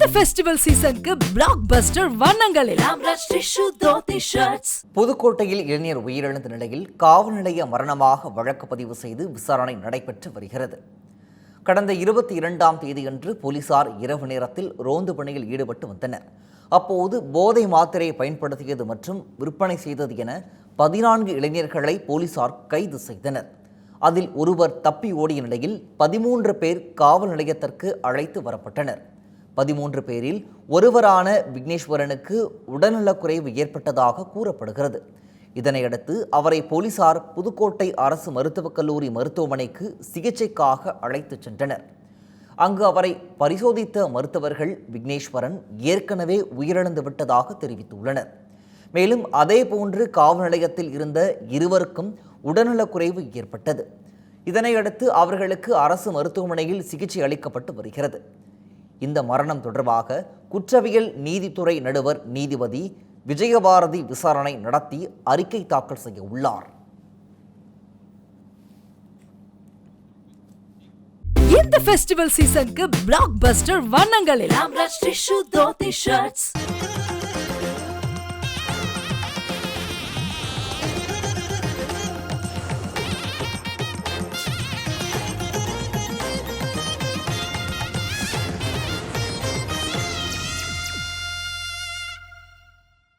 இந்த ஃபெஸ்டிவல் சீசனுக்கு பிளாக் பஸ்டர் வண்ணங்களில் புதுக்கோட்டையில் இளைஞர் உயிரிழந்த நிலையில் காவல் நிலைய மரணமாக வழக்கு பதிவு செய்து விசாரணை நடைபெற்று வருகிறது. கடந்த இருபத்தி இரண்டாம் தேதியன்று போலீசார் இரவு நேரத்தில் ரோந்து பணியில் ஈடுபட்டு வந்தனர். அப்போது போதை மாத்திரையை பயன்படுத்தியது மற்றும் விற்பனை செய்தது என பதினான்கு இளைஞர்களை போலீசார் கைது செய்தனர். அதில் ஒருவர் தப்பி ஓடிய நிலையில் பதிமூன்று பேர் காவல் நிலையத்திற்கு அழைத்து வரப்பட்டனர். பதிமூன்று பேரில் ஒருவரான விக்னேஸ்வரனுக்கு உடல்நலக்குறைவு ஏற்பட்டதாக கூறப்படுகிறது. இதனையடுத்து அவரை போலீசார் புதுக்கோட்டை அரசு மருத்துவக் கல்லூரி மருத்துவமனைக்கு சிகிச்சைக்காக அழைத்துச் சென்றனர். அங்கு அவரை பரிசோதித்த மருத்துவர்கள் விக்னேஸ்வரன் ஏற்கனவே உயிரிழந்து விட்டதாக தெரிவித்துள்ளனர். மேலும் அதேபோன்று காவல் நிலையத்தில் இருந்த இருவருக்கும் உடல்நலக்குறைவு ஏற்பட்டது. இதனையடுத்து அவர்களுக்கு அரசு மருத்துவமனையில் சிகிச்சை அளிக்கப்பட்டு வருகிறது. இந்த மரணம் தொடர்பாக குற்றவியல் நீதித்துறை நடுவர் நீதிபதி விஜயபாரதி விசாரணை நடத்தி அறிக்கை தாக்கல் செய்ய உள்ளார். இந்த ஃபெஸ்டிவல் சீசனுக்கு பிளாக் பஸ்டர் வண்ணங்களில்